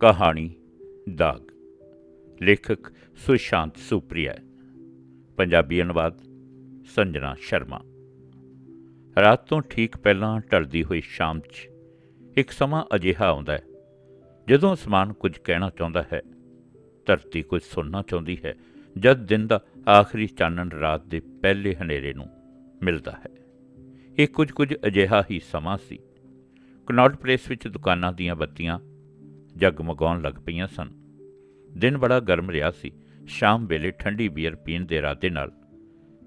ਕਹਾਣੀ, ਦਾਗ। ਲੇਖਕ ਸੁਸ਼ਾਂਤ ਸੁਪ੍ਰਿਆ। ਪੰਜਾਬੀ ਅਨੁਵਾਦ, ਸੰਜਨਾ ਸ਼ਰਮਾ। ਰਾਤ ਤੋਂ ਠੀਕ ਪਹਿਲਾਂ ਢਲਦੀ ਹੋਈ ਸ਼ਾਮ 'ਚ ਇੱਕ ਸਮਾਂ ਅਜਿਹਾ ਆਉਂਦਾ ਹੈ, ਜਦੋਂ ਅਸਮਾਨ ਕੁਝ ਕਹਿਣਾ ਚਾਹੁੰਦਾ ਹੈ, ਧਰਤੀ ਕੁਝ ਸੁਣਨਾ ਚਾਹੁੰਦੀ ਹੈ, ਜਦ ਦਿਨ ਦਾ ਆਖਰੀ ਚਾਨਣ ਰਾਤ ਦੇ ਪਹਿਲੇ ਹਨੇਰੇ ਨੂੰ ਮਿਲਦਾ ਹੈ। ਇਹ ਕੁਝ ਕੁਝ ਅਜਿਹਾ ਹੀ ਸਮਾਂ ਸੀ। ਕਨੌਟ ਪਲੇਸ ਵਿੱਚ ਦੁਕਾਨਾਂ ਦੀਆਂ ਬੱਤੀਆਂ ਜਗਮਗਾਉਣ ਲੱਗ ਪਈਆਂ ਸਨ। ਦਿਨ ਬੜਾ ਗਰਮ ਰਿਹਾ ਸੀ। ਸ਼ਾਮ ਵੇਲੇ ਠੰਡੀ ਬੀਅਰ ਪੀਣ ਦੇ ਇਰਾਦੇ ਨਾਲ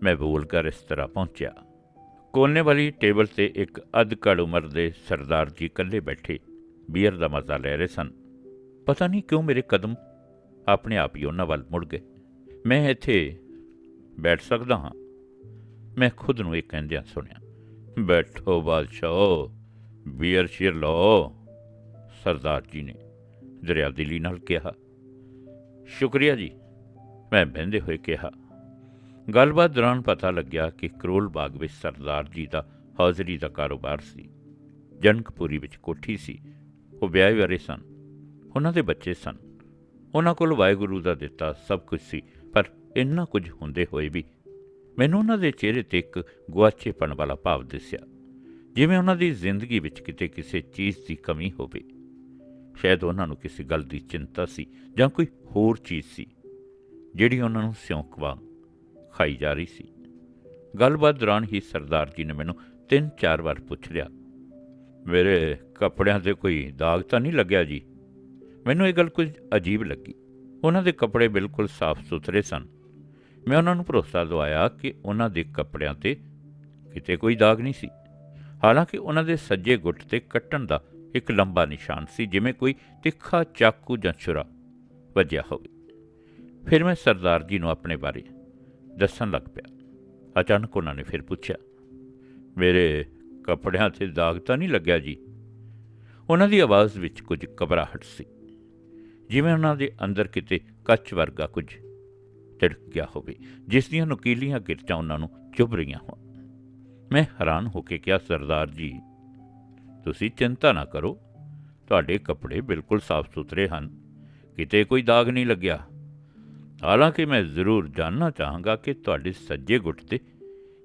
ਮੈਂ ਬੋਲ ਕਰ ਇਸ ਤਰ੍ਹਾਂ ਪਹੁੰਚਿਆ। ਕੋਨੇ ਵਾਲੀ ਟੇਬਲ ਤੇ ਇੱਕ ਅੱਧ ਘੜ ਉਮਰ ਦੇ ਸਰਦਾਰ ਜੀ ਇਕੱਲੇ ਬੈਠੇ ਬੀਅਰ ਦਾ ਮਜ਼ਾ ਲੈ ਰਹੇ ਸਨ। ਪਤਾ ਨਹੀਂ ਕਿਉਂ ਮੇਰੇ ਕਦਮ ਆਪਣੇ ਆਪ ਹੀ ਉਹਨਾਂ ਵੱਲ ਮੁੜ ਗਏ। ਮੈਂ ਇੱਥੇ ਬੈਠ ਸਕਦਾ ਹਾਂ। ਮੈਂ ਖੁਦ ਨੂੰ ਇਹ ਕਹਿੰਦਿਆਂ ਸੁਣਿਆ, ਬੈਠੋ ਬਾਦਸ਼ਾਹ, ਬੀਅਰ ਸ਼ੀਰ ਲਓ। ਸਰਦਾਰ ਜੀ ਨੇ ਦਰਿਆਦਿਲੀ ਨਾਲ ਕਿਹਾ, ਸ਼ੁਕਰੀਆ ਜੀ। ਮੈਂ ਬਹਿੰਦੇ ਹੋਏ ਕਿਹਾ। ਗੱਲਬਾਤ ਦੌਰਾਨ ਪਤਾ ਲੱਗਿਆ ਕਿ ਕਰੋਲ ਬਾਗ ਵਿੱਚ ਸਰਦਾਰ ਜੀ ਦਾ ਹੌਜ਼ਰੀ ਦਾ ਕਾਰੋਬਾਰ ਸੀ। ਜਨਕਪੁਰੀ ਵਿੱਚ ਕੋਠੀ ਸੀ। ਉਹ ਵਿਆਹੇ ਵਾਰੇ ਸਨ। ਉਹਨਾਂ ਦੇ ਬੱਚੇ ਸਨ। ਉਹਨਾਂ ਕੋਲ ਵਾਹਿਗੁਰੂ ਦਾ ਦਿੱਤਾ ਸਭ ਕੁਝ ਸੀ, ਪਰ ਇੰਨਾ ਕੁਝ ਹੁੰਦੇ ਹੋਏ ਵੀ ਮੈਨੂੰ ਉਹਨਾਂ ਦੇ ਚਿਹਰੇ ਤੇ ਇੱਕ ਗੁਆਚੇਪਣ ਵਾਲਾ ਭਾਵ ਦਿਸਿਆ, ਜਿਵੇਂ ਉਹਨਾਂ ਦੀ ਜ਼ਿੰਦਗੀ ਵਿੱਚ ਕਿਤੇ ਕਿਸੇ ਚੀਜ਼ ਦੀ ਕਮੀ ਹੋਵੇ। ਸ਼ਾਇਦ ਉਹਨਾਂ ਨੂੰ ਕਿਸੇ ਗੱਲ ਦੀ ਚਿੰਤਾ ਸੀ ਜਾਂ ਕੋਈ ਹੋਰ ਚੀਜ਼ ਸੀ, ਜਿਹੜੀ ਉਹਨਾਂ ਨੂੰ ਸਿਉਂਕ ਵਾਂਗ ਖਾਈ ਜਾ ਰਹੀ ਸੀ। ਗੱਲਬਾਤ ਦੌਰਾਨ ਹੀ ਸਰਦਾਰ ਜੀ ਨੇ ਮੈਨੂੰ ਤਿੰਨ ਚਾਰ ਵਾਰ ਪੁੱਛ ਲਿਆ, ਮੇਰੇ ਕੱਪੜਿਆਂ ਤੇ ਕੋਈ ਦਾਗ ਤਾਂ ਨਹੀਂ ਲੱਗਿਆ ਜੀ? ਮੈਨੂੰ ਇਹ ਗੱਲ ਕੁਝ ਅਜੀਬ ਲੱਗੀ। ਉਹਨਾਂ ਦੇ ਕੱਪੜੇ ਬਿਲਕੁਲ ਸਾਫ਼ ਸੁਥਰੇ ਸਨ। ਮੈਂ ਉਹਨਾਂ ਨੂੰ ਭਰੋਸਾ ਦਵਾਇਆ ਕਿ ਉਹਨਾਂ ਦੇ ਕੱਪੜਿਆਂ ਤੇ ਕਿਤੇ ਕੋਈ ਦਾਗ ਨਹੀਂ ਸੀ। ਹਾਲਾਂਕਿ ਉਹਨਾਂ ਦੇ ਸੱਜੇ ਗੁੱਟ ਤੇ ਕੱਟਣ ਦਾ ਇੱਕ ਲੰਬਾ ਨਿਸ਼ਾਨ ਸੀ, ਜਿਵੇਂ ਕੋਈ ਤਿੱਖਾ ਚਾਕੂ ਜਾਂ ਛੁਰਾ ਵੱਜਿਆ ਹੋਵੇ। ਫਿਰ ਮੈਂ ਸਰਦਾਰ ਜੀ ਨੂੰ ਆਪਣੇ ਬਾਰੇ ਦੱਸਣ ਲੱਗ ਪਿਆ। ਅਚਾਨਕ ਉਹਨਾਂ ਨੇ ਫਿਰ ਪੁੱਛਿਆ, ਮੇਰੇ ਕੱਪੜਿਆਂ ਤੇ ਦਾਗ ਤਾਂ ਨਹੀਂ ਲੱਗਿਆ ਜੀ? ਉਹਨਾਂ ਦੀ ਆਵਾਜ਼ ਵਿੱਚ ਕੁਝ ਘਬਰਾਹਟ ਸੀ, ਜਿਵੇਂ ਉਹਨਾਂ ਦੇ ਅੰਦਰ ਕਿਤੇ ਕੱਚ ਵਰਗਾ ਕੁਝ ਤਿੜਕ ਗਿਆ ਹੋਵੇ, ਜਿਸ ਦੀਆਂ ਨੁਕੀਲੀਆਂ ਗਿਰਚਾਂ ਉਹਨਾਂ ਨੂੰ ਚੁਭ ਰਹੀਆਂ ਹੋਣ। ਮੈਂ ਹੈਰਾਨ ਹੋ ਕੇ ਕਿਹਾ, ਸਰਦਾਰ ਜੀ ਤੁਸੀਂ ਚਿੰਤਾ ਨਾ ਕਰੋ। ਤੁਹਾਡੇ ਕੱਪੜੇ ਬਿਲਕੁਲ ਸਾਫ਼ ਸੁਥਰੇ ਹਨ। ਕਿਤੇ ਕੋਈ ਦਾਗ ਨਹੀਂ ਲੱਗਿਆ। ਹਾਲਾਂਕਿ ਮੈਂ ਜ਼ਰੂਰ ਜਾਣਨਾ ਚਾਹਾਂਗਾ ਕਿ ਤੁਹਾਡੇ ਸੱਜੇ ਗੁੱਟ ਤੇ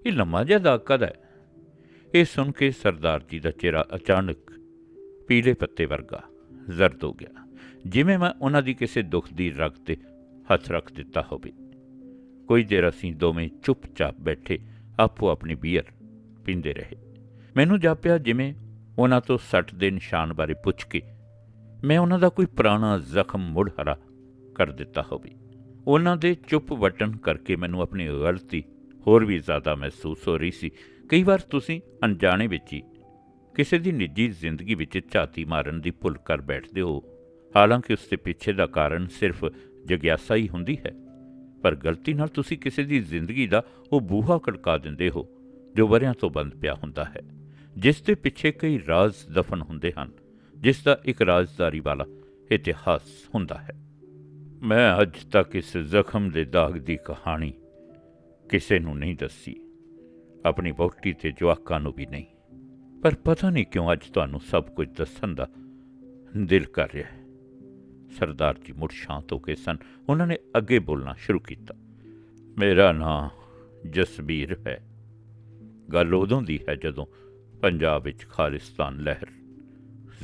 ਇਹ ਲੰਮਾ ਜਿਹਾ ਦਾਗ ਕਦ ਹੈ? ਇਹ ਸੁਣ ਕੇ ਸਰਦਾਰ ਜੀ ਦਾ ਚਿਹਰਾ ਅਚਾਨਕ ਪੀਲੇ ਪੱਤੇ ਵਰਗਾ ਜ਼ਰਦ ਹੋ ਗਿਆ। ਜਿਵੇਂ ਮੈਂ ਉਹਨਾਂ ਦੀ ਕਿਸੇ ਦੁੱਖ ਦੀ ਰਗ ਤੇ ਹੱਥ ਰੱਖ ਦਿੱਤਾ ਹੋਵੇ। ਕੋਈ ਦੇਰ ਅਸੀਂ ਦੋਵੇਂ ਚੁੱਪਚਾਪ ਬੈਠੇ ਆਪੋ ਆਪਣੀ ਬੀਅਰ ਪੀਂਦੇ ਰਹੇ। ਮੈਨੂੰ ਜਾਪਿਆ ਜਿਵੇਂ ਉਹਨਾਂ ਤੋਂ ਸੱਟ ਦੇ ਨਿਸ਼ਾਨ ਬਾਰੇ ਪੁੱਛ ਕੇ ਮੈਂ ਉਹਨਾਂ ਦਾ ਕੋਈ ਪੁਰਾਣਾ ਜ਼ਖਮ ਮੁੜ ਹਰਾ ਕਰ ਦਿੱਤਾ ਹੋਵੇ। ਉਹਨਾਂ ਦੇ ਚੁੱਪ ਵਟਣ ਕਰਕੇ ਮੈਨੂੰ ਆਪਣੀ ਗਲਤੀ ਹੋਰ ਵੀ ਜ਼ਿਆਦਾ ਮਹਿਸੂਸ ਹੋ ਰਹੀ ਸੀ। ਕਈ ਵਾਰ ਤੁਸੀਂ ਅਣਜਾਣੇ ਵਿੱਚ ਹੀ ਕਿਸੇ ਦੀ ਨਿੱਜੀ ਜ਼ਿੰਦਗੀ ਵਿੱਚ ਝਾਤੀ ਮਾਰਨ ਦੀ ਭੁੱਲ ਕਰ ਬੈਠਦੇ ਹੋ। ਹਾਲਾਂਕਿ ਉਸ ਦੇ ਪਿੱਛੇ ਦਾ ਕਾਰਨ ਸਿਰਫ ਜਗਿਆਸਾ ਹੀ ਹੁੰਦੀ ਹੈ। ਪਰ ਗਲਤੀ ਨਾਲ ਤੁਸੀਂ ਕਿਸੇ ਦੀ ਜ਼ਿੰਦਗੀ ਦਾ ਉਹ ਬੂਹਾ ਖੜਕਾ ਦਿੰਦੇ ਹੋ ਜੋ ਵਰਿਆਂ ਤੋਂ ਬੰਦ ਪਿਆ ਹੁੰਦਾ ਹੈ। ਜਿਸ ਦੇ ਪਿੱਛੇ ਕਈ ਰਾਜ਼ ਦਫਨ ਹੁੰਦੇ ਹਨ, ਜਿਸ ਦਾ ਇੱਕ ਰਾਜ਼ਦਾਰੀ ਵਾਲਾ ਇਤਿਹਾਸ ਹੁੰਦਾ ਹੈ। ਮੈਂ ਅੱਜ ਤੱਕ ਇਸ ਜ਼ਖਮ ਦੇ ਦਾਗ ਦੀ ਕਹਾਣੀ ਕਿਸੇ ਨੂੰ ਨਹੀਂ ਦੱਸੀ। ਆਪਣੀ ਵਹੁਟੀ ਤੇ ਜਵਾਕਾਂ ਨੂੰ ਵੀ ਨਹੀਂ। ਪਰ ਪਤਾ ਨਹੀਂ ਕਿਉਂ ਅੱਜ ਤੁਹਾਨੂੰ ਸਭ ਕੁਝ ਦੱਸਣ ਦਾ ਦਿਲ ਕਰ ਰਿਹਾ ਹੈ। ਸਰਦਾਰ ਜੀ ਮੁੜ ਸ਼ਾਂਤ ਹੋ ਕੇ ਸਨ। ਉਹਨਾਂ ਨੇ ਅੱਗੇ ਬੋਲਣਾ ਸ਼ੁਰੂ ਕੀਤਾ। ਮੇਰਾ ਨਾਂ ਜਸਬੀਰ ਹੈ। ਗੱਲ ਉਦੋਂ ਦੀ ਹੈ ਜਦੋਂ ਪੰਜਾਬ ਵਿੱਚ ਖਾਲਿਸਤਾਨ ਲਹਿਰ,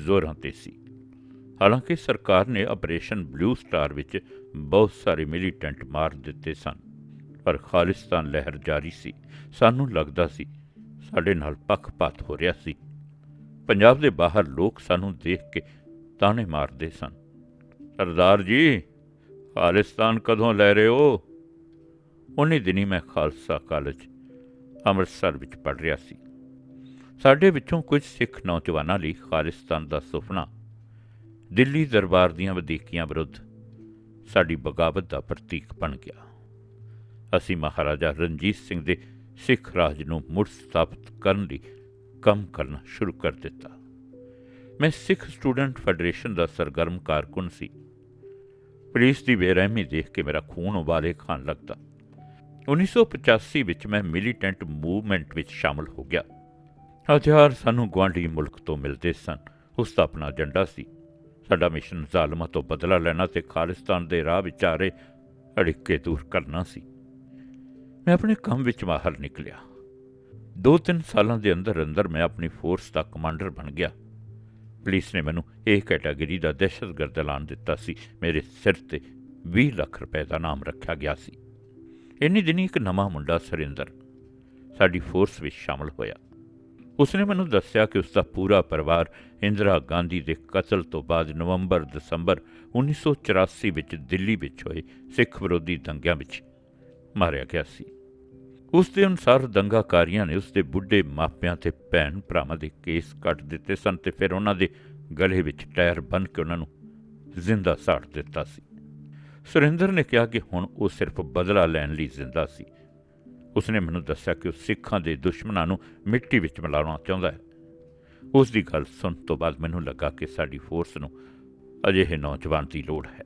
ਜ਼ੋਰਾਂ ਤੇ ਸੀ। ਹਾਲਾਂਕਿ ਸਰਕਾਰ ਨੇ ਆਪਰੇਸ਼ਨ ਬਲੂ ਸਟਾਰ ਵਿੱਚ ਬਹੁਤ ਸਾਰੇ ਮਿਲੀਟੈਂਟ ਮਾਰ ਦਿੱਤੇ ਸਨ, ਪਰ ਖਾਲਿਸਤਾਨ ਲਹਿਰ ਜਾਰੀ ਸੀ। ਸਾਨੂੰ ਲੱਗਦਾ ਸੀ ਸਾਡੇ ਨਾਲ ਪੱਖਪਾਤ ਹੋ ਰਿਹਾ ਸੀ। ਪੰਜਾਬ ਦੇ ਬਾਹਰ ਲੋਕ ਸਾਨੂੰ ਦੇਖ ਕੇ ਤਾਣੇ ਮਾਰਦੇ ਸਨ। ਸਰਦਾਰ ਜੀ, ਖਾਲਿਸਤਾਨ ਕਦੋਂ ਲੈ ਰਹੇ ਹੋ? ਉਨੀ ਦਿਨੀ ਮੈਂ ਖਾਲਸਾ ਕਾਲਜ ਅੰਮ੍ਰਿਤਸਰ ਵਿੱਚ ਪੜ ਰਿਹਾ ਸੀ। ਸਾਡੇ ਵਿੱਚੋਂ ਕੁਝ ਸਿੱਖ ਨੌਜਵਾਨਾਂ ਲਈ ਖਾਲਿਸਤਾਨ ਦਾ ਸੁਪਨਾ। ਦਿੱਲੀ ਦਰਬਾਰ ਦੀਆਂ ਵਧੀਕੀਆਂ ਵਿਰੁੱਧ ਸਾਡੀ ਬਗਾਵਤ ਦਾ ਪ੍ਰਤੀਕ ਬਣ ਗਿਆ। ਅਸੀਂ ਮਹਾਰਾਜਾ ਰਣਜੀਤ ਸਿੰਘ ਦੇ ਸਿੱਖ ਰਾਜ ਨੂੰ ਮੁੜ ਸਥਾਪਿਤ ਕਰਨ ਲਈ ਕੰਮ ਕਰਨਾ ਸ਼ੁਰੂ ਕਰ ਦਿੱਤਾ। ਮੈਂ ਸਿੱਖ ਸਟੂਡੈਂਟ ਫੈਡਰੇਸ਼ਨ ਦਾ ਸਰਗਰਮ ਕਾਰਕੁਨ ਸੀ। ਪੁਲਿਸ ਦੀ ਬੇਰਹਿਮੀ ਦੇਖ ਕੇ ਮੇਰਾ ਖੂਨ ਉਬਾਲੇ ਖਾਣ ਲੱਗਦਾ। 1985 ਵਿੱਚ ਮੈਂ ਮਿਲੀਟੈਂਟ ਮੂਵਮੈਂਟ ਵਿੱਚ ਸ਼ਾਮਲ ਹੋ ਗਿਆ। ਹਥਿਆਰ ਸਾਨੂੰ ਗੁਆਂਢੀ ਮੁਲਕ ਤੋਂ ਮਿਲਦੇ ਸਨ। ਉਸ ਦਾ ਆਪਣਾ ਏਜੰਡਾ ਸੀ। ਸਾਡਾ ਮਿਸ਼ਨ ਜ਼ਾਲਮਾਂ ਤੋਂ ਬਦਲਾ ਲੈਣਾ ਤੇ ਖਾਲਿਸਤਾਨ ਦੇ ਰਾਹ ਵਿਚਾਰੇ ਅੜਿੱਕੇ ਦੂਰ ਕਰਨਾ ਸੀ। ਮੈਂ ਆਪਣੇ ਕੰਮ ਵਿੱਚ ਮਾਹਰ ਨਿਕਲਿਆ। ਦੋ ਤਿੰਨ ਸਾਲਾਂ ਦੇ ਅੰਦਰ ਅੰਦਰ ਮੈਂ ਆਪਣੀ ਫੋਰਸ ਦਾ ਕਮਾਂਡਰ ਬਣ ਗਿਆ। ਪੁਲਿਸ ਨੇ ਮੈਨੂੰ ਇਹ ਕੈਟਾਗਰੀ ਦਾ ਦਹਿਸ਼ਤਗਰਦ ਐਲਾਨ ਦਿੱਤਾ ਸੀ। ਮੇਰੇ ਸਿਰ ਤੇ 20 ਲੱਖ ਰੁਪਏ ਦਾ ਨਾਮ ਰੱਖਿਆ ਗਿਆ ਸੀ। ਇੰਨੀ ਦਿਨੀ ਇੱਕ ਨਵਾਂ ਮੁੰਡਾ ਸੁਰਿੰਦਰ ਸਾਡੀ ਫੋਰਸ ਵਿੱਚ ਸ਼ਾਮਲ ਹੋਇਆ। ਉਸਨੇ ਮੈਨੂੰ ਦੱਸਿਆ ਕਿ ਉਸ ਦਾ ਪੂਰਾ ਪਰਿਵਾਰ ਇੰਦਰਾ ਗਾਂਧੀ ਦੇ ਕਤਲ ਤੋਂ ਬਾਅਦ ਨਵੰਬਰ ਦਸੰਬਰ 1984 ਵਿੱਚ ਦਿੱਲੀ ਵਿੱਚ ਹੋਏ ਸਿੱਖ ਵਿਰੋਧੀ ਦੰਗਿਆਂ ਵਿੱਚ ਮਾਰਿਆ ਗਿਆ ਸੀ। ਉਸ ਦੇ ਅਨੁਸਾਰ ਦੰਗਾਕਾਰੀਆਂ ਨੇ ਉਸ ਦੇ ਬੁੱਢੇ ਮਾਪਿਆਂ ਤੇ ਭੈਣ ਭਰਾਵਾਂ ਦੇ ਕੇਸ ਕੱਟ ਦਿੱਤੇ ਸਨ ਤੇ ਫਿਰ ਉਹਨਾਂ ਦੇ ਗਲੇ ਵਿੱਚ ਟਾਇਰ ਬੰਨ੍ਹ ਕੇ ਉਹਨਾਂ ਨੂੰ ਜ਼ਿੰਦਾ ਸਾੜ ਦਿੱਤਾ ਸੀ। ਸੁਰਿੰਦਰ ਨੇ ਕਿਹਾ ਕਿ ਹੁਣ ਉਹ ਸਿਰਫ ਬਦਲਾ ਲੈਣ ਲਈ ਜ਼ਿੰਦਾ ਸੀ। ਉਸਨੇ ਮੈਨੂੰ ਦੱਸਿਆ ਕਿ ਉਹ ਸਿੱਖਾਂ ਦੇ ਦੁਸ਼ਮਣਾਂ ਨੂੰ ਮਿੱਟੀ ਵਿੱਚ ਮਿਲਾਉਣਾ ਚਾਹੁੰਦਾ ਹੈ। ਉਸ ਦੀ ਗੱਲ ਸੁਣ ਤੋਂ ਬਾਅਦ ਮੈਨੂੰ ਲੱਗਾ ਕਿ ਸਾਡੀ ਫੋਰਸ ਨੂੰ ਅਜਿਹੇ ਨੌਜਵਾਨ ਦੀ ਲੋੜ ਹੈ।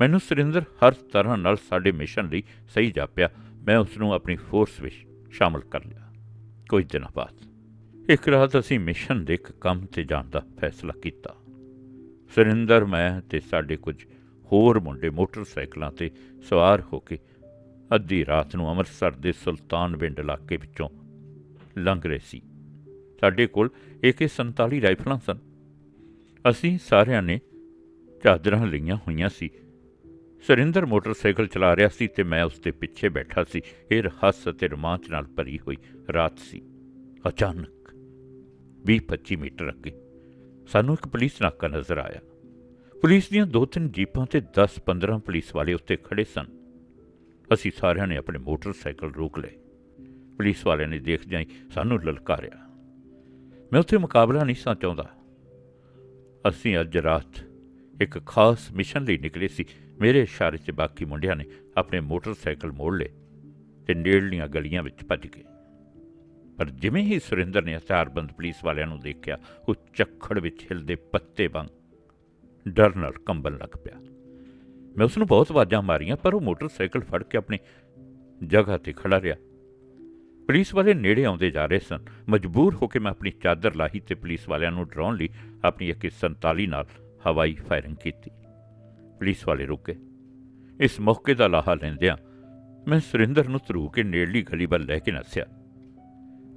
ਮੈਨੂੰ ਸੁਰਿੰਦਰ ਹਰ ਤਰ੍ਹਾਂ ਨਾਲ ਸਾਡੇ ਮਿਸ਼ਨ ਲਈ ਸਹੀ ਜਾਪਿਆ। ਮੈਂ ਉਸ ਨੂੰ ਆਪਣੀ ਫੋਰਸ ਵਿੱਚ ਸ਼ਾਮਲ ਕਰ ਲਿਆ। ਕੁਝ ਦਿਨਾਂ ਬਾਅਦ ਇੱਕ ਰਾਤ ਅਸੀਂ ਮਿਸ਼ਨ ਦੇ ਇੱਕ ਕੰਮ ਤੇ ਜਾਣ ਦਾ ਫੈਸਲਾ ਕੀਤਾ। ਸੁਰਿੰਦਰ, ਮੈਂ ਤੇ ਸਾਡੇ ਕੁਝ ਹੋਰ ਮੁੰਡੇ ਮੋਟਰਸਾਈਕਲਾਂ ਤੇ ਸਵਾਰ ਹੋ ਕੇ ਅੱਧੀ ਰਾਤ ਨੂੰ ਅੰਮ੍ਰਿਤਸਰ ਦੇ ਸੁਲਤਾਨ ਪਿੰਡ ਇਲਾਕੇ ਵਿੱਚੋਂ ਲੰਘ ਰਹੇ ਸੀ। ਸਾਡੇ ਕੋਲ AK47 ਰਾਈਫਲਾਂ ਸਨ। ਅਸੀਂ ਸਾਰਿਆਂ ਨੇ ਚਾਦਰਾਂ ਲਈਆਂ ਹੋਈਆਂ ਸੀ। ਸੁਰਿੰਦਰ ਮੋਟਰਸਾਈਕਲ ਚਲਾ ਰਿਹਾ ਸੀ ਤੇ ਮੈਂ ਉਸ ਦੇ ਪਿੱਛੇ ਬੈਠਾ ਸੀ। ਇਹ ਰਹੱਸ ਅਤੇ ਰੋਮਾਂਚ ਨਾਲ ਭਰੀ ਹੋਈ ਰਾਤ ਸੀ। ਅਚਾਨਕ 20-25 ਮੀਟਰ ਅੱਗੇ ਸਾਨੂੰ ਇੱਕ ਪੁਲਿਸ ਨਾਕਾ ਨਜ਼ਰ ਆਇਆ। ਪੁਲਿਸ ਦੀਆਂ ਦੋ ਤਿੰਨ ਜੀਪਾਂ ਤੇ 10-15 ਪੁਲਿਸ ਵਾਲੇ ਉੱਤੇ ਖੜੇ ਸਨ। ਅਸੀਂ ਸਾਰਿਆਂ ਨੇ ਆਪਣੇ ਮੋਟਰਸਾਈਕਲ ਰੋਕ ਲਏ। ਪੁਲਿਸ ਵਾਲਿਆਂ ਨੇ ਦੇਖਦਿਆਂ ਹੀ ਸਾਨੂੰ ਲਲਕਾਰਿਆ। ਮੈਂ ਉੱਥੇ ਮੁਕਾਬਲਾ ਨਹੀਂ ਸਾਂ ਚਾਹੁੰਦਾ। ਅਸੀਂ ਅੱਜ ਰਾਤ ਇੱਕ ਖਾਸ ਮਿਸ਼ਨ ਲਈ ਨਿਕਲੇ ਸੀ। ਮੇਰੇ ਇਸ਼ਾਰੇ 'ਚ ਬਾਕੀ ਮੁੰਡਿਆਂ ਨੇ ਆਪਣੇ ਮੋਟਰਸਾਈਕਲ ਮੋੜ ਲਏ ਤੇ ਨੇੜਲੀਆਂ ਗਲੀਆਂ ਵਿੱਚ ਭੱਜ ਗਏ। ਪਰ ਜਿਵੇਂ ਹੀ ਸੁਰਿੰਦਰ ਨੇ ਹਥਿਆਰਬੰਦ ਪੁਲਿਸ ਵਾਲਿਆਂ ਨੂੰ ਦੇਖਿਆ, ਉਹ ਚੱਖੜ ਵਿੱਚ ਹਿਲਦੇ ਪੱਤੇ ਵਾਂਗ ਡਰ ਨਾਲ ਕੰਬਣ ਲੱਗ ਪਿਆ। ਮੈਂ ਉਸ ਨੂੰ ਬਹੁਤ ਆਵਾਜ਼ਾਂ ਮਾਰੀਆਂ, ਪਰ ਉਹ ਮੋਟਰਸਾਈਕਲ ਫੜ ਕੇ ਆਪਣੀ ਜਗ੍ਹਾ ਤੇ ਖੜਾ ਰਿਹਾ। ਪੁਲਿਸ ਵਾਲੇ ਨੇੜੇ ਆਉਂਦੇ ਜਾ ਰਹੇ ਸਨ। ਮਜਬੂਰ ਹੋ ਕੇ ਮੈਂ ਆਪਣੀ ਚਾਦਰ ਲਾਹੀ ਤੇ ਪੁਲਿਸ ਵਾਲਿਆਂ ਨੂੰ ਡਰਾਉਣ ਲਈ ਆਪਣੀ AK47 ਨਾਲ ਹਵਾਈ ਫਾਇਰਿੰਗ ਕੀਤੀ। ਪੁਲਿਸ ਵਾਲੇ ਰੁਕੇ ਇਸ ਮੌਕੇ ਦਾ ਲਾਹਾ ਲੈਂਦਿਆਂ ਮੈਂ ਸੁਰਿੰਦਰ ਨੂੰ ਧਰੂ ਕੇ ਨੇੜਲੀ ਗਲੀ ਵੱਲ ਲੈ ਕੇ ਨੱਸਿਆ।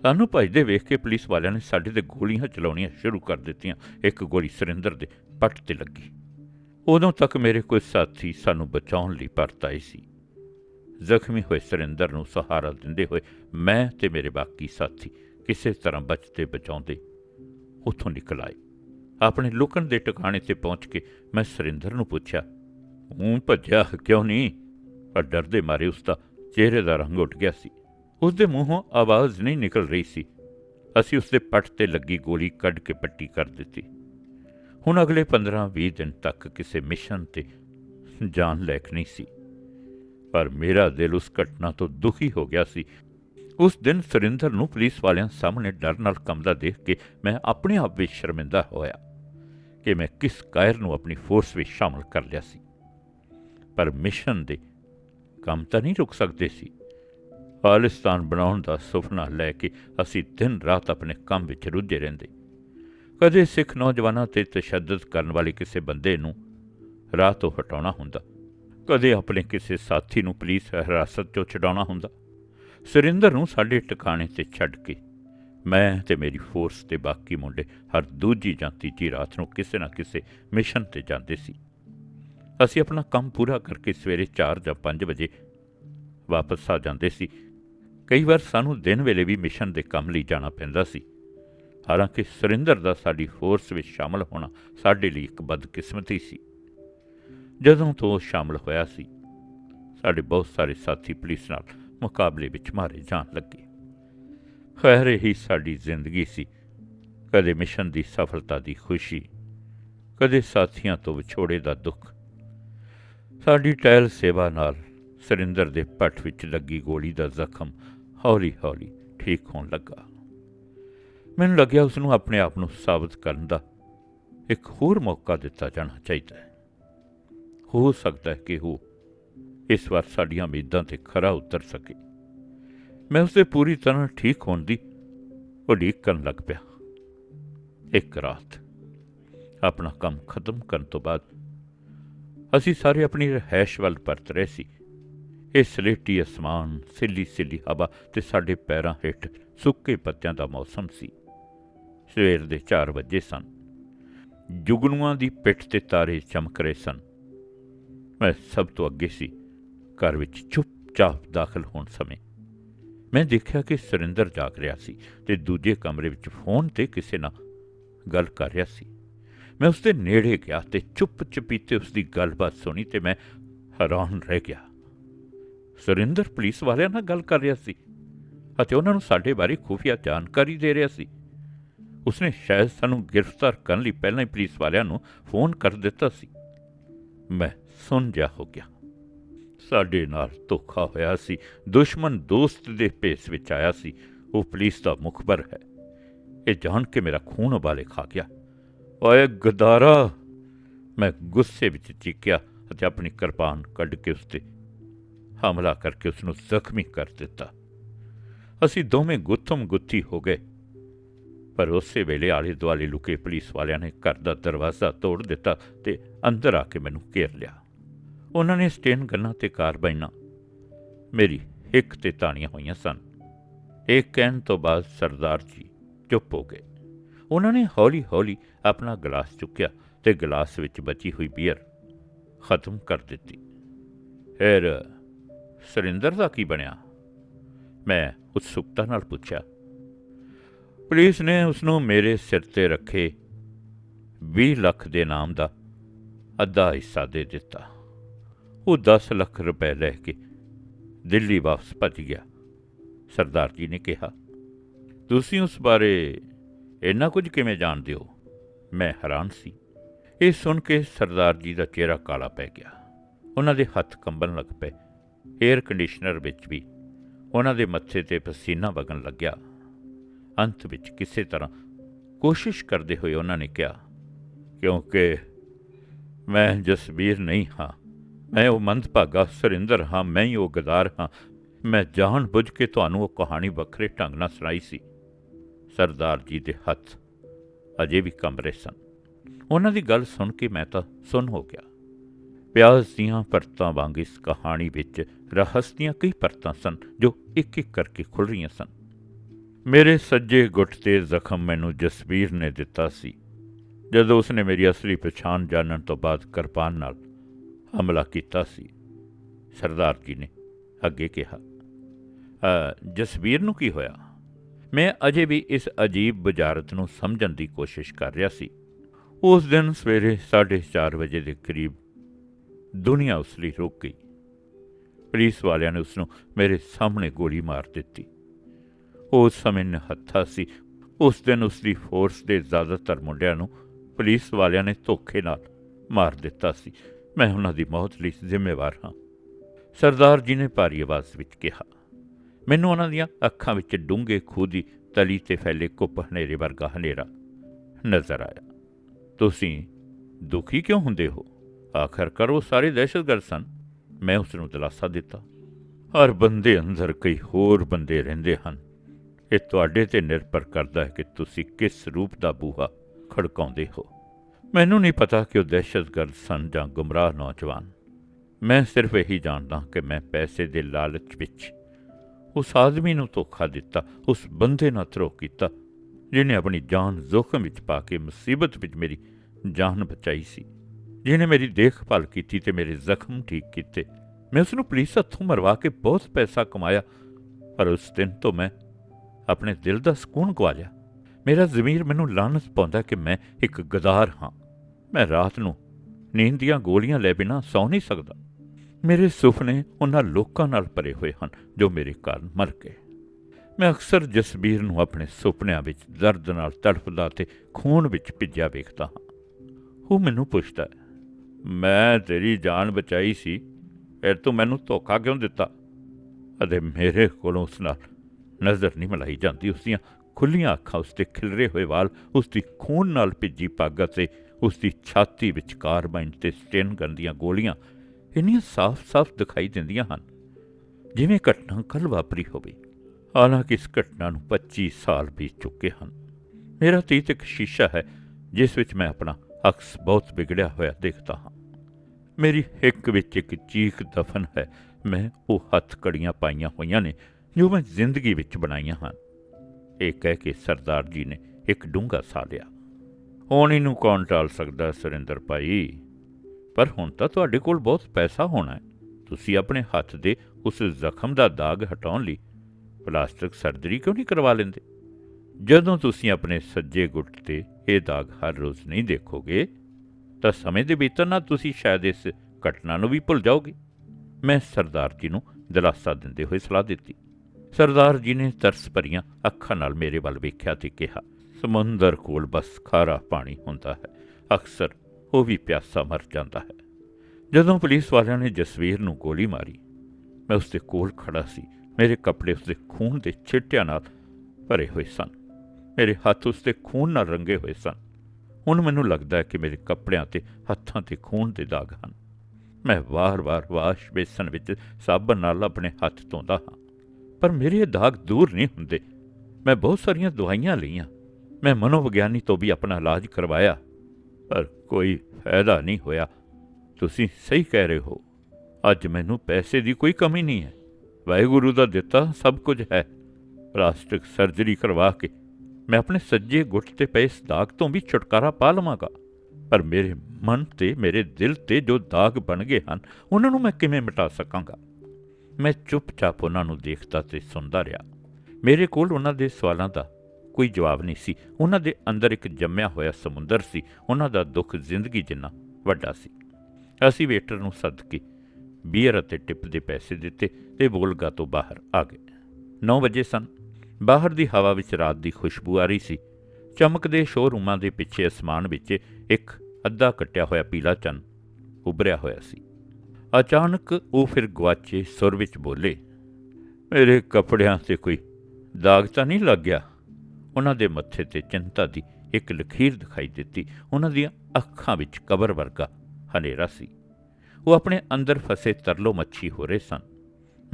ਸਾਨੂੰ ਭੱਜਦੇ ਵੇਖ ਕੇ ਪੁਲਿਸ ਵਾਲਿਆਂ ਨੇ ਸਾਡੇ ਤੇ ਗੋਲੀਆਂ ਚਲਾਉਣੀਆਂ ਸ਼ੁਰੂ ਕਰ ਦਿੱਤੀਆਂ। ਇੱਕ ਗੋਲੀ ਸੁਰਿੰਦਰ ਦੇ ਪੱਟ ਤੇ ਲੱਗੀ। ਉਦੋਂ ਤੱਕ ਮੇਰੇ ਕੋਈ ਸਾਥੀ ਸਾਨੂੰ ਬਚਾਉਣ ਲਈ ਪਰਤ ਆਏ ਸੀ। ਜ਼ਖਮੀ ਹੋਏ ਸੁਰਿੰਦਰ ਨੂੰ ਸਹਾਰਾ ਦਿੰਦੇ ਹੋਏ ਮੈਂ ਤੇ ਮੇਰੇ ਬਾਕੀ ਸਾਥੀ ਕਿਸੇ ਤਰ੍ਹਾਂ ਬਚਦੇ ਬਚਾਉਂਦੇ ਉੱਥੋਂ ਨਿਕਲ ਆਏ। ਆਪਣੇ ਲੁਕਣ ਦੇ ਟਿਕਾਣੇ ਤੇ ਪਹੁੰਚ ਕੇ ਮੈਂ ਸੁਰਿੰਦਰ ਨੂੰ ਪੁੱਛਿਆ ਹੂੰ ਭੱਜਿਆ ਕਿਉਂ ਨਹੀਂ? ਪਰ ਡਰ ਦੇ ਮਾਰੇ ਉਸ ਦਾ ਚਿਹਰੇ ਦਾ ਰੰਗ ਉੱਡ ਗਿਆ ਸੀ। ਉਸ ਦੇ ਮੂੰਹੋਂ ਆਵਾਜ਼ ਨਹੀਂ ਨਿਕਲ ਰਹੀ ਸੀ। ਅਸੀਂ ਉਸ ਦੇ ਪੱਟ ਤੇ ਲੱਗੀ ਗੋਲੀ ਕੱਢ ਕੇ ਪੱਟੀ ਕਰ ਦਿੱਤੀ। ਹੁਣ ਅਗਲੇ 15-20 ਦਿਨ ਤੱਕ ਕਿਸੇ ਮਿਸ਼ਨ ਤੇ ਜਾਣ ਲੈਕ ਨਹੀਂ ਸੀ। ਪਰ ਮੇਰਾ ਦਿਲ ਉਸ ਘਟਨਾ ਤੋਂ ਦੁਖੀ ਹੋ ਗਿਆ ਸੀ। ਉਸ ਦਿਨ ਸੁਰਿੰਦਰ ਨੂੰ ਪੁਲਿਸ ਵਾਲਿਆਂ ਸਾਹਮਣੇ ਡਰ ਨਾਲ ਕੰਬਦਾ ਦੇਖ ਕੇ ਮੈਂ ਆਪਣੇ ਆਪ ਵਿੱਚ ਸ਼ਰਮਿੰਦਾ ਹੋਇਆ ਕਿ ਮੈਂ ਕਿਸ ਕਾਇਰ ਨੂੰ ਆਪਣੀ ਫੋਰਸ ਵਿੱਚ ਸ਼ਾਮਲ ਕਰ ਲਿਆ ਸੀ। ਪਰ ਮਿਸ਼ਨ ਦੇ ਕੰਮ ਤਾਂ ਨਹੀਂ ਰੁਕ ਸਕਦੇ ਸੀ। ਖਾਲਿਸਤਾਨ ਬਣਾਉਣ ਦਾ ਸੁਪਨਾ ਲੈ ਕੇ ਅਸੀਂ ਦਿਨ ਰਾਤ ਆਪਣੇ ਕੰਮ ਵਿੱਚ ਰੁੱਝੇ ਰਹਿੰਦੇ। ਕਦੇ ਸਿੱਖ ਨੌਜਵਾਨਾਂ ਤੇ ਤਸ਼ੱਦਦ ਕਰਨ ਵਾਲੇ ਕਿਸੇ ਬੰਦੇ ਨੂੰ ਰਾਹ ਤੋਂ ਹਟਾਉਣਾ ਹੁੰਦਾ। ਕਦੇ ਆਪਣੇ ਕਿਸੇ ਸਾਥੀ ਨੂੰ ਪੁਲਿਸ ਹਿਰਾਸਤ 'ਚੋਂ ਛਡਾਉਣਾ ਹੁੰਦਾ। ਸੁਰਿੰਦਰ ਨੂੰ ਸਾਡੇ ਟਿਕਾਣੇ ਤੇ ਛੱਡ ਕੇ ਮੈਂ ਤੇ ਮੇਰੀ ਫੋਰਸ ਤੇ ਬਾਕੀ ਮੁੰਡੇ ਹਰ ਦੂਜੀ ਜਾਂ ਤੀਜੀ ਰਾਤ ਨੂੰ ਕਿਸੇ ਨਾ ਕਿਸੇ ਮਿਸ਼ਨ ਤੇ ਜਾਂਦੇ ਸੀ। ਅਸੀਂ ਆਪਣਾ ਕੰਮ ਪੂਰਾ ਕਰਕੇ ਸਵੇਰੇ 4 ਜਾਂ 5 ਵਜੇ ਵਾਪਸ ਆ ਜਾਂਦੇ ਸੀ। ਕਈ ਵਾਰ ਸਾਨੂੰ ਦਿਨ ਵੇਲੇ ਵੀ ਮਿਸ਼ਨ ਦੇ ਕੰਮ ਲਈ ਜਾਣਾ ਪੈਂਦਾ ਸੀ। ਹਾਲਾਂਕਿ ਸੁਰਿੰਦਰ ਦਾ ਸਾਡੀ ਫੋਰਸ ਵਿੱਚ ਸ਼ਾਮਲ ਹੋਣਾ ਸਾਡੇ ਲਈ ਇੱਕ ਬਦਕਿਸਮਤੀ ਸੀ। ਜਦੋਂ ਤੋਂ ਉਹ ਸ਼ਾਮਲ ਹੋਇਆ ਸੀ, ਸਾਡੇ ਬਹੁਤ ਸਾਰੇ ਸਾਥੀ ਪੁਲਿਸ ਨਾਲ ਮੁਕਾਬਲੇ ਵਿੱਚ ਮਾਰੇ ਜਾਣ ਲੱਗੇ। ਖੈਰ ਹੀ ਸਾਡੀ ਜ਼ਿੰਦਗੀ ਸੀ। ਕਦੇ ਮਿਸ਼ਨ ਦੀ ਸਫਲਤਾ ਦੀ ਖੁਸ਼ੀ, ਕਦੇ ਸਾਥੀਆਂ ਤੋਂ ਵਿਛੋੜੇ ਦਾ ਦੁੱਖ। ਸਾਡੀ ਟਹਿਲ ਸੇਵਾ ਨਾਲ ਸੁਰਿੰਦਰ ਦੇ ਪੱਟ ਵਿੱਚ ਲੱਗੀ ਗੋਲੀ ਦਾ ਜ਼ਖਮ ਹੌਲੀ-ਹੌਲੀ ਠੀਕ ਹੋਣ ਲੱਗਾ। ਮੈਨੂੰ ਲੱਗਿਆ ਉਸ ਨੂੰ ਆਪਣੇ ਆਪ ਨੂੰ ਸਾਬਤ ਕਰਨ ਦਾ ਇੱਕ ਹੋਰ ਮੌਕਾ ਦਿੱਤਾ ਜਾਣਾ ਚਾਹੀਦਾ ਹੈ। ਹੋ ਸਕਦਾ ਹੈ ਕਿ ਉਹ ਇਸ ਵਾਰ ਸਾਡੀਆਂ ਉਮੀਦਾਂ ਤੇ ਖਰਾ ਉਤਰ ਸਕੇ। ਮੈਂ ਉਸੇ ਪੂਰੀ ਤਰ੍ਹਾਂ ਠੀਕ ਹੋਣ ਦੀ ਉਡੀਕ ਕਰਨ ਲੱਗ ਪਿਆ। ਇੱਕ ਰਾਤ ਆਪਣਾ ਕੰਮ ਖਤਮ ਕਰਨ ਤੋਂ ਬਾਅਦ ਅਸੀਂ ਸਾਰੇ ਆਪਣੀ ਰਹਿائش ਵੱਲ ਪਰਤ ਰਹੇ ਸੀ। ਇਹ ਸਲੇਟੀ ਅਸਮਾਨ ਸਿੱਲੀ ਸਿੱਲੀ ਹਵਾ ਤੇ ਸਾਡੇ ਪੈਰਾਂ ਹੇਠ ਸੁੱਕੇ ਪੱਤਿਆਂ ਦਾ ਮੌਸਮ ਸੀ। ਸਵੇਰ ਦੇ 4 ਵਜੇ ਸਨ। ਜੁਗਨੂਆਂ ਦੀ ਪਿੱਠ ਤੇ ਤਾਰੇ ਚਮਕ ਰਹੇ ਸਨ। ਮੈਂ ਸਭ ਤੋਂ ਅੱਗੇ ਸੀ, ਘਰ ਵਿੱਚ ਚੁੱਪਚਾਪ ਦਾਖਲ ਹੋਣ ਸਮੇਂ। ਮੈਂ ਦੇਖਿਆ ਕਿ ਸੁਰਿੰਦਰ ਜਾਗ ਰਿਹਾ ਸੀ ਤੇ ਦੂਜੇ ਕਮਰੇ ਵਿੱਚ ਫੋਨ ਤੇ ਕਿਸੇ ਨਾਲ ਗੱਲ ਕਰ ਰਿਹਾ ਸੀ। ਮੈਂ ਉਸ ਦੇ ਨੇੜੇ ਗਿਆ ਤੇ ਚੁੱਪ ਚਪੀਤੇ ਉਸ ਦੀ ਗੱਲਬਾਤ ਸੁਣੀ ਤੇ ਮੈਂ ਹੈਰਾਨ ਰਹਿ ਗਿਆ। ਸੁਰਿੰਦਰ ਪੁਲਿਸ ਵਾਲਿਆਂ ਨਾਲ ਗੱਲ ਕਰ ਰਿਹਾ ਸੀ ਅਤੇ ਉਹਨਾਂ ਨੂੰ ਸਾਡੇ ਬਾਰੇ ਖੁਫੀਆ ਜਾਣਕਾਰੀ ਦੇ ਰਿਹਾ ਸੀ। ਉਸਨੇ ਸ਼ਾਇਦ ਸਾਨੂੰ ਗ੍ਰਿਫਤਾਰ ਕਰਨ ਲਈ ਪਹਿਲਾਂ ਹੀ ਪੁਲਿਸ ਵਾਲਿਆਂ ਨੂੰ ਫੋਨ ਕਰ ਦਿੱਤਾ ਸੀ। ਮੈਂ ਸੁਣ ਜਾ ਹੋ ਗਿਆ। ਸਾਡੇ ਨਾਲ ਧੋਖਾ ਹੋਇਆ ਸੀ। ਦੁਸ਼ਮਣ ਦੋਸਤ ਦੇ ਭੇਸ ਵਿੱਚ ਆਇਆ ਸੀ। ਉਹ ਪੁਲਿਸ ਦਾ ਮੁਖਬਰ ਹੈ। ਇਹ ਜਾਣ ਕੇ ਮੇਰਾ ਖੂਨ ਉਬਾਲੇ ਖਾ ਗਿਆ। ਓਏ ਗਦਾਰਾ! ਮੈਂ ਗੁੱਸੇ ਵਿੱਚ ਚੀਕਿਆ ਅਤੇ ਆਪਣੀ ਕਿਰਪਾਨ ਕੱਢ ਕੇ ਉਸ ਤੇ ਹਮਲਾ ਕਰਕੇ ਉਸ ਨੂੰ ਜ਼ਖਮੀ ਕਰ ਦਿੱਤਾ। ਅਸੀਂ ਦੋਵੇਂ ਗੁੱਥਮ ਗੁੱਥੀ ਹੋ ਗਏ। ਪਰ ਉਸੇ ਵੇਲੇ ਆਲੇ ਦੁਆਲੇ ਲੁਕੇ ਪੁਲਿਸ ਵਾਲਿਆਂ ਨੇ ਘਰ ਦਾ ਦਰਵਾਜ਼ਾ ਤੋੜ ਦਿੱਤਾ ਤੇ ਅੰਦਰ ਆ ਕੇ ਮੈਨੂੰ ਘੇਰ ਲਿਆ। ਉਹਨਾਂ ਨੇ ਸਟੇਨ ਗੰਨਾਂ ਤੇ ਕਾਰਬਾਈਨਾਂ ਮੇਰੀ ਹਿੱਕ ਤੇ ਤਾਣੀਆਂ ਹੋਈਆਂ ਸਨ। ਇਹ ਕਹਿਣ ਤੋਂ ਬਾਅਦ ਸਰਦਾਰ ਜੀ ਚੁੱਪ ਹੋ ਗਏ। ਉਹਨਾਂ ਨੇ ਹੌਲੀ-ਹੌਲੀ ਆਪਣਾ ਗਲਾਸ ਚੁੱਕਿਆ ਤੇ ਗਲਾਸ ਵਿੱਚ ਬਚੀ ਹੋਈ ਬੀਅਰ ਖਤਮ ਕਰ ਦਿੱਤੀ। ਫਿਰ ਸੁਰਿੰਦਰ ਦਾ ਕੀ ਬਣਿਆ? ਮੈਂ ਉਤਸੁਕਤਾ ਨਾਲ ਪੁੱਛਿਆ। ਪੁਲਿਸ ਨੇ ਉਸ ਨੂੰ ਮੇਰੇ ਸਿਰ ਤੇ ਰੱਖੇ। 20 ਲੱਖ ਦੇ ਨਾਮ ਦਾ ਅੱਧਾ ਹਿੱਸਾ ਦੇ ਦਿੱਤਾ। ਉਹ 10 ਲੱਖ ਰੁਪਏ ਲੈ ਕੇ ਦਿੱਲੀ ਵਾਪਸ ਭੱਜ ਗਿਆ। ਸਰਦਾਰ ਜੀ ਨੇ ਕਿਹਾ, ਤੁਸੀਂ ਉਸ ਬਾਰੇ ਇੰਨਾ ਕੁਝ ਕਿਵੇਂ ਜਾਣਦੇ ਹੋ? ਮੈਂ ਹੈਰਾਨ ਸੀ। ਇਹ ਸੁਣ ਕੇ ਸਰਦਾਰ ਜੀ ਦਾ ਚਿਹਰਾ ਕਾਲਾ ਪੈ ਗਿਆ। ਉਹਨਾਂ ਦੇ ਹੱਥ ਕੰਬਣ ਲੱਗ ਪਏ। 에ਅਰ ਕੰਡੀਸ਼ਨਰ ਵਿੱਚ ਵੀ ਉਹਨਾਂ ਦੇ ਮੱਥੇ ਤੇ ਪਸੀਨਾ ਵਗਣ ਲੱਗਿਆ। ਅੰਤ ਵਿੱਚ ਕਿਸੇ ਤਰ੍ਹਾਂ ਕੋਸ਼ਿਸ਼ ਕਰਦੇ ਹੋਏ ਉਹਨਾਂ ਨੇ ਕਿਹਾ, ਕਿਉਂਕਿ ਮੈਂ ਜਸਬੀਰ ਨਹੀਂ ਹਾਂ। ਮੈਂ ਉਹ ਮੰਦਭਾਗਾ ਸੁਰਿੰਦਰ ਹਾਂ, ਮੈਂ ਹੀ ਉਹ ਗਦਾਰ ਹਾਂ। ਮੈਂ ਜਾਣ ਬੁੱਝ ਕੇ ਤੁਹਾਨੂੰ ਉਹ ਕਹਾਣੀ ਵੱਖਰੇ ਢੰਗ ਨਾਲ ਸੁਣਾਈ ਸੀ। ਸਰਦਾਰ ਜੀ ਦੇ ਹੱਥ ਅਜੇ ਵੀ ਕੰਬ ਰਹੇ ਸਨ। ਉਹਨਾਂ ਦੀ ਗੱਲ ਸੁਣ ਕੇ ਮੈਂ ਤਾਂ ਸੁਣ ਹੋ ਗਿਆ। ਪਿਆਜ਼ ਦੀਆਂ ਪਰਤਾਂ ਵਾਂਗ ਇਸ ਕਹਾਣੀ ਵਿੱਚ ਰਹੱਸ ਦੀਆਂ ਕਈ ਪਰਤਾਂ ਸਨ ਜੋ ਇੱਕ ਇੱਕ ਕਰਕੇ ਖੁੱਲ ਰਹੀਆਂ ਸਨ। ਮੇਰੇ ਸੱਜੇ ਗੁੱਟ ਤੇ ਜ਼ਖਮ ਮੈਨੂੰ ਜਸਬੀਰ ਨੇ ਦਿੱਤਾ ਸੀ। ਜਦੋਂ ਉਸਨੇ ਮੇਰੀ ਅਸਲੀ ਪਛਾਣ ਜਾਣਨ ਤੋਂ ਬਾਅਦ ਕਿਰਪਾਨ ਨਾਲ ਹਮਲਾ ਕੀਤਾ ਸੀ ਸਰਦਾਰ ਜੀ ਨੇ ਅੱਗੇ ਕਿਹਾ "ਅ, ਜਸਬੀਰ ਨੂੰ ਕੀ ਹੋਇਆ? ਮੈਂ ਅਜੇ ਵੀ ਇਸ ਅਜੀਬ ਬੁਝਾਰਤ ਨੂੰ ਸਮਝਣ ਦੀ ਕੋਸ਼ਿਸ਼ ਕਰ ਰਿਹਾ ਸੀ। ਉਸ ਦਿਨ ਸਵੇਰੇ 4:30 ਵਜੇ ਦੇ ਕਰੀਬ ਦੁਨੀਆ ਉਸ ਲਈ ਰੁਕ ਗਈ। ਪੁਲਿਸ ਵਾਲਿਆਂ ਨੇ ਉਸ ਨੂੰ ਮੇਰੇ ਸਾਹਮਣੇ ਗੋਲੀ ਮਾਰ ਦਿੱਤੀ। ਉਸ ਸਮੇਂ ਨਿਹੱਥਾ ਸੀ। ਉਸ ਦਿਨ ਉਸ ਦੀ ਫੋਰਸ ਦੇ ਜ਼ਿਆਦਾਤਰ ਮੁੰਡਿਆਂ ਨੂੰ ਪੁਲਿਸ ਵਾਲਿਆਂ ਨੇ ਧੋਖੇ ਨਾਲ ਮਾਰ ਦਿੱਤਾ ਸੀ। ਮੈਂ ਉਹਨਾਂ ਦੀ ਮੌਤ ਲਈ ਜ਼ਿੰਮੇਵਾਰ ਹਾਂ। ਸਰਦਾਰ ਜੀ ਨੇ ਭਾਰੀ ਆਵਾਜ਼ ਵਿੱਚ ਕਿਹਾ, ਮੈਨੂੰ ਉਹਨਾਂ ਦੀਆਂ ਅੱਖਾਂ ਵਿੱਚ ਡੂੰਘੇ ਖੂਹ ਦੀ ਤਲੀ ਤੇ ਫੈਲੇ ਕੁੱਪ ਹਨੇਰੇ ਵਰਗਾ ਹਨੇਰਾ ਨਜ਼ਰ ਆਇਆ। ਤੁਸੀਂ ਦੁਖੀ ਕਿਉਂ ਹੁੰਦੇ ਹੋ? ਆਖਰਕਾਰ ਉਹ ਸਾਰੇ ਦਹਿਸ਼ਤਗਰਦ ਸਨ। ਮੈਂ ਉਸ ਨੂੰ ਦਿਲਾਸਾ ਦਿੱਤਾ। ਹਰ ਬੰਦੇ ਅੰਦਰ ਕਈ ਹੋਰ ਬੰਦੇ ਰਹਿੰਦੇ ਹਨ। ਇਹ ਤੁਹਾਡੇ ਤੇ ਨਿਰਭਰ ਕਰਦਾ ਹੈ ਕਿ ਤੁਸੀਂ ਕਿਸ ਰੂਪ ਦਾ ਬੂਹਾ ਖੜਕਾਉਂਦੇ ਹੋ। ਮੈਨੂੰ ਨਹੀਂ ਪਤਾ ਕਿ ਉਹ ਦਹਿਸ਼ਤਗਰਦ ਸਨ ਜਾਂ ਗੁੰਮਰਾਹ ਨੌਜਵਾਨ। ਮੈਂ ਸਿਰਫ ਇਹੀ ਜਾਣਦਾ ਕਿ ਮੈਂ ਪੈਸੇ ਦੇ ਲਾਲਚ ਵਿੱਚ ਉਸ ਆਦਮੀ ਨੂੰ ਧੋਖਾ ਦਿੱਤਾ, ਉਸ ਬੰਦੇ ਨਾਲ ਧਰੋ ਕੀਤਾ, ਜਿਹਨੇ ਆਪਣੀ ਜਾਨ ਜ਼ੋਖਮ ਵਿੱਚ ਪਾ ਕੇ ਮੁਸੀਬਤ ਵਿੱਚ ਮੇਰੀ ਜਾਨ ਬਚਾਈ ਸੀ। ਜਿਹਨੇ ਮੇਰੀ ਦੇਖਭਾਲ ਕੀਤੀ ਤੇ ਮੇਰੇ ਜ਼ਖਮ ਠੀਕ ਕੀਤੇ। ਮੈਂ ਉਸ ਨੂੰ ਪੁਲਿਸ ਹੱਥੋਂ ਮਰਵਾ ਕੇ ਬਹੁਤ ਪੈਸਾ ਕਮਾਇਆ, ਪਰ ਉਸ ਦਿਨ ਤੋਂ ਮੈਂ ਆਪਣੇ ਦਿਲ ਦਾ ਸਕੂਨ ਗਵਾ ਲਿਆ। ਮੇਰਾ ਜ਼ਮੀਰ ਮੈਨੂੰ ਲਾਨਤ ਪਾਉਂਦਾ ਕਿ ਮੈਂ ਇੱਕ ਗਦਾਰ ਹਾਂ। ਮੈਂ ਰਾਤ ਨੂੰ ਨੀਂਦ ਦੀਆਂ ਗੋਲੀਆਂ ਲੈ ਬਿਨਾਂ ਸੌ ਨਹੀਂ ਸਕਦਾ। ਮੇਰੇ ਸੁਪਨੇ ਉਹਨਾਂ ਲੋਕਾਂ ਨਾਲ ਭਰੇ ਹੋਏ ਹਨ ਜੋ ਮੇਰੇ ਕਾਰਨ ਮਰ ਗਏ। ਮੈਂ ਅਕਸਰ ਜਸਬੀਰ ਨੂੰ ਆਪਣੇ ਸੁਪਨਿਆਂ ਵਿੱਚ ਦਰਦ ਨਾਲ ਤੜਫਦਾ ਤੇ ਖੂਨ ਵਿੱਚ ਭਿੱਜਿਆ ਵੇਖਦਾ ਹਾਂ। ਉਹ ਮੈਨੂੰ ਪੁੱਛਦਾ, ਮੈਂ ਤੇਰੀ ਜਾਨ ਬਚਾਈ ਸੀ ਫਿਰ ਤੂੰ ਮੈਨੂੰ ਧੋਖਾ ਕਿਉਂ ਦਿੱਤਾ? ਅਤੇ ਮੇਰੇ ਕੋਲੋਂ ਉਸ ਨਾਲ ਨਜ਼ਰ ਨਹੀਂ ਮਿਲਾਈ ਜਾਂਦੀ ਉਸ ਦੀਆਂ ਖੁੱਲੀਆਂ ਅੱਖਾਂ ਉਸ ਤੇ ਖਿਲਰੇ ਹੋਏ ਵਾਲ ਉਸ ਦੀ ਖੂਨ ਨਾਲ ਭਿੱਜੀ ਪੱਗ ਅਤੇ ਉਸ ਦੀ ਛਾਤੀ ਵਿੱਚ ਕਾਰਬਾਈਨ ਤੇ ਸਟੇਨ ਗਨ ਦੀਆਂ ਗੋਲੀਆਂ ਇੰਨੀਆਂ ਸਾਫ਼-ਸਾਫ਼ ਦਿਖਾਈ ਦਿੰਦੀਆਂ ਹਨ, ਜਿਵੇਂ ਘਟਨਾ ਕੱਲ ਵਾਪਰੀ ਹੋਵੇ। ਹਾਲਾਂਕਿ ਇਸ ਘਟਨਾ ਨੂੰ 25 ਸਾਲ ਬੀਤ ਚੁੱਕੇ ਹਨ। ਮੇਰਾ ਤੀਤ ਇੱਕ ਸ਼ੀਸ਼ਾ ਹੈ, ਜਿਸ ਵਿੱਚ ਮੈਂ ਆਪਣਾ ਅਕਸ ਬਹੁਤ ਵਿਗੜਿਆ ਹੋਇਆ ਦੇਖਦਾ ਹਾਂ। ਮੇਰੀ ਹਿੱਕ ਵਿੱਚ ਇੱਕ ਚੀਖ ਦਫਨ ਹੈ। ਮੈਂ ਉਹ ਹੱਥ ਕੜੀਆਂ ਪਾਈਆਂ ਹੋਈਆਂ ਨੇ ਜੋ ਮੈਂ ਜ਼ਿੰਦਗੀ ਵਿੱਚ ਬਣਾਈਆਂ ਹਨ ਇਹ ਕਹਿ ਕੇ ਸਰਦਾਰ ਜੀ ਨੇ ਇੱਕ ਡੂੰਘਾ ਸਾਹ ਲਿਆ ਹੁਣ ਇਹਨੂੰ ਕੌਣ ਟਾਲ ਸਕਦਾ ਸੁਰਿੰਦਰ ਭਾਈ ਪਰ ਹੁਣ ਤਾਂ ਤੁਹਾਡੇ ਕੋਲ ਬਹੁਤ ਪੈਸਾ ਹੋਣਾ ਹੈ ਤੁਸੀਂ ਆਪਣੇ ਹੱਥ ਦੇ ਉਸ ਜ਼ਖਮ ਦਾ ਦਾਗ ਹਟਾਉਣ ਲਈ ਪਲਾਸਟਿਕ ਸਰਜਰੀ ਕਿਉਂ ਨਹੀਂ ਕਰਵਾ ਲੈਂਦੇ ਜਦੋਂ ਤੁਸੀਂ ਆਪਣੇ ਸੱਜੇ ਗੁੱਟ ਤੇ ਇਹ ਦਾਗ ਹਰ ਰੋਜ਼ ਨਹੀਂ ਦੇਖੋਗੇ ਤਾਂ ਸਮੇਂ ਦੇ ਬੀਤਣ ਨਾਲ ਤੁਸੀਂ ਸ਼ਾਇਦ ਇਸ ਘਟਨਾ ਨੂੰ ਵੀ ਭੁੱਲ ਜਾਓਗੇ ਮੈਂ ਸਰਦਾਰ ਜੀ ਨੂੰ ਦਿਲਾਸਾ ਦਿੰਦੇ ਹੋਏ ਸਲਾਹ ਦਿੱਤੀ ਸਰਦਾਰ ਜੀ ਨੇ ਤਰਸ ਭਰੀਆਂ ਅੱਖਾਂ ਨਾਲ ਮੇਰੇ ਵੱਲ ਵੇਖਿਆ ਤੇ ਕਿਹਾ, ਸਮੁੰਦਰ ਕੋਲ ਬਸ ਖਾਰਾ ਪਾਣੀ ਹੁੰਦਾ ਹੈ, ਅਕਸਰ ਉਹ ਵੀ ਪਿਆਸਾ ਮਰ ਜਾਂਦਾ ਹੈ। ਜਦੋਂ ਪੁਲਿਸ ਵਾਲਿਆਂ ਨੇ ਜਸਵੀਰ ਨੂੰ ਗੋਲੀ ਮਾਰੀ, ਮੈਂ ਉਸ ਦੇ ਕੋਲ ਖੜਾ ਸੀ, ਮੇਰੇ ਕੱਪੜੇ ਉਸ ਦੇ ਖੂਨ ਦੇ ਛਿੱਟਿਆਂ ਨਾਲ ਭਰੇ ਹੋਏ ਸਨ, ਮੇਰੇ ਹੱਥ ਉਸ ਦੇ ਖੂਨ ਨਾਲ ਰੰਗੇ ਹੋਏ ਸਨ। ਹੁਣ ਮੈਨੂੰ ਲੱਗਦਾ ਹੈ ਕਿ ਮੇਰੇ ਕੱਪੜਿਆਂ ਤੇ, ਹੱਥਾਂ ਤੇ ਖੂਨ ਦੇ ਦਾਗ ਹਨ। ਮੈਂ ਵਾਰ-ਵਾਰ ਵਾਸ਼ ਬੇਸਨ ਵਿੱਚ ਸਾਬਣ ਨਾਲ ਆਪਣੇ ਹੱਥ ਧੋਂਦਾ ਹਾਂ। ਪਰ ਮੇਰੇ ਇਹ ਦਾਗ ਦੂਰ ਨਹੀਂ ਹੁੰਦੇ। ਮੈਂ ਬਹੁਤ ਸਾਰੀਆਂ ਦਵਾਈਆਂ ਲਈਆਂ। ਮੈਂ ਮਨੋਵਿਗਿਆਨੀ ਤੋਂ ਵੀ ਆਪਣਾ ਇਲਾਜ ਕਰਵਾਇਆ, ਪਰ ਕੋਈ ਫਾਇਦਾ ਨਹੀਂ ਹੋਇਆ। ਤੁਸੀਂ ਸਹੀ ਕਹਿ ਰਹੇ ਹੋ। ਅੱਜ ਮੈਨੂੰ ਪੈਸੇ ਦੀ ਕੋਈ ਕਮੀ ਨਹੀਂ ਹੈ। ਵਾਹਿਗੁਰੂ ਦਾ ਦਿੱਤਾ ਸਭ ਕੁਝ ਹੈ। ਪਲਾਸਟਿਕ ਸਰਜਰੀ ਕਰਵਾ ਕੇ ਮੈਂ ਆਪਣੇ ਸੱਜੇ ਗੁੱਟ ਤੇ ਪਏ ਇਸ ਦਾਗ ਤੋਂ ਵੀ ਛੁਟਕਾਰਾ ਪਾ ਲਵਾਂਗਾ। ਪਰ ਮੇਰੇ ਮਨ ਤੇ, ਮੇਰੇ ਦਿਲ ਤੇ ਜੋ ਦਾਗ ਬਣ ਗਏ ਹਨ, ਉਹਨਾਂ ਨੂੰ ਮੈਂ ਕਿਵੇਂ ਮਿਟਾ ਸਕਾਂਗਾ? ਮੈਂ ਚੁੱਪਚਾਪ ਉਹਨਾਂ ਨੂੰ ਦੇਖਦਾ ਤੇ ਸੁਣਦਾ ਰਿਹਾ। ਮੇਰੇ ਕੋਲ ਉਹਨਾਂ ਦੇ ਸਵਾਲਾਂ ਦਾ ਕੋਈ ਜਵਾਬ ਨਹੀਂ ਸੀ। ਉਹਨਾਂ ਦੇ ਅੰਦਰ ਇੱਕ ਜੰਮਿਆ ਹੋਇਆ ਸਮੁੰਦਰ ਸੀ। ਉਹਨਾਂ ਦਾ ਦੁੱਖ ਜ਼ਿੰਦਗੀ ਜਿੰਨਾ ਵੱਡਾ ਸੀ। ਅਸੀਂ ਵੇਟਰ ਨੂੰ ਸੱਦ ਕੇ ਬੀਅਰ ਅਤੇ ਟਿਪ ਦੇ ਪੈਸੇ ਦਿੱਤੇ ਤੇ ਬੋਲਗਾ ਤੋਂ ਬਾਹਰ ਆ ਗਏ। 9 ਵਜੇ ਸਨ। ਬਾਹਰ ਦੀ ਹਵਾ ਵਿੱਚ ਰਾਤ ਦੀ ਖੁਸ਼ਬੂ ਆ ਰਹੀ ਸੀ। ਚਮਕਦੇ ਸ਼ੋਰੂਮਾਂ ਦੇ ਪਿੱਛੇ ਅਸਮਾਨ ਵਿੱਚ ਇੱਕ ਅੱਧਾ ਕੱਟਿਆ ਹੋਇਆ ਪੀਲਾ ਚੰਨ ਉਭਰਿਆ ਹੋਇਆ ਸੀ। ਅਚਾਨਕ ਉਹ ਫਿਰ ਗਵਾਚੇ ਸੁਰ ਵਿੱਚ ਬੋਲੇ, ਮੇਰੇ ਕੱਪੜਿਆਂ ਤੇ ਕੋਈ ਦਾਗ ਤਾਂ ਨਹੀਂ ਲੱਗ ਗਿਆ? ਉਹਨਾਂ ਦੇ ਮੱਥੇ ਤੇ ਚਿੰਤਾ ਦੀ ਇੱਕ ਲਖੀਰ ਦਿਖਾਈ ਦਿੱਤੀ। ਉਹਨਾਂ ਦੀਆਂ ਅੱਖਾਂ ਵਿੱਚ ਕਬਰ ਵਰਗਾ ਹਨੇਰਾ ਸੀ। ਉਹ ਆਪਣੇ ਅੰਦਰ ਫਸੇ ਤਰਲੋ ਮੱਛੀ ਹੋ ਰਹੇ ਸਨ।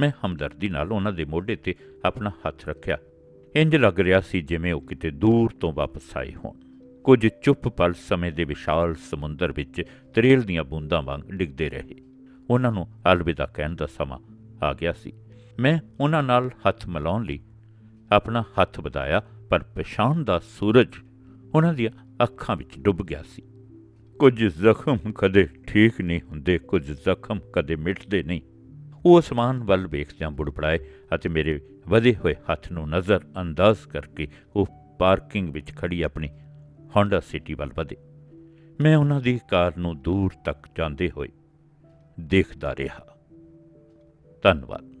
ਮੈਂ ਹਮਦਰਦੀ ਨਾਲ ਉਹਨਾਂ ਦੇ ਮੋਢੇ ਤੇ ਆਪਣਾ ਹੱਥ ਰੱਖਿਆ। ਇੰਜ ਲੱਗ ਰਿਹਾ ਸੀ ਜਿਵੇਂ ਉਹ ਕਿਤੇ ਦੂਰ ਤੋਂ ਵਾਪਸ ਆਏ ਹੋਣ। ਕੁਝ ਚੁੱਪ ਪਲ ਸਮੇਂ ਦੇ ਵਿਸ਼ਾਲ ਸਮੁੰਦਰ ਵਿੱਚ ਤਰੇਲ ਦੀਆਂ ਬੂੰਦਾਂ ਵਾਂਗ ਡਿੱਗਦੇ ਰਹੇ। ਉਹਨਾਂ ਨੂੰ ਅਲਵਿਦਾ ਕਹਿਣ ਦਾ ਸਮਾਂ ਆ ਗਿਆ ਸੀ। ਮੈਂ ਉਹਨਾਂ ਨਾਲ ਹੱਥ ਮਿਲਾਉਣ ਲਈ ਆਪਣਾ ਹੱਥ ਵਧਾਇਆ, ਪਰ ਪਛਾਣ ਦਾ ਸੂਰਜ ਉਹਨਾਂ ਦੀਆਂ ਅੱਖਾਂ ਵਿੱਚ ਡੁੱਬ ਗਿਆ ਸੀ। ਕੁਝ ਜ਼ਖਮ ਕਦੇ ਠੀਕ ਨਹੀਂ ਹੁੰਦੇ, ਕੁਝ ਜ਼ਖਮ ਕਦੇ ਮਿਟਦੇ ਨਹੀਂ। ਉਹ ਅਸਮਾਨ ਵੱਲ ਵੇਖਦਿਆਂ ਬੁੜਬੜਾਏ ਅਤੇ ਮੇਰੇ ਵਧੇ ਹੋਏ ਹੱਥ ਨੂੰ ਨਜ਼ਰ ਅੰਦਾਜ਼ ਕਰਕੇ ਉਹ ਪਾਰਕਿੰਗ ਵਿੱਚ ਖੜੀ ਆਪਣੀ ਹੋਂਡਾ ਸਿਟੀ ਵੱਲ ਵਧੇ। ਮੈਂ ਉਹਨਾਂ ਦੀ ਕਾਰ ਨੂੰ ਦੂਰ ਤੱਕ ਜਾਂਦੇ ਹੋਏ ਦੇਖਦਾ ਰਿਹਾ। ਧੰਨਵਾਦ।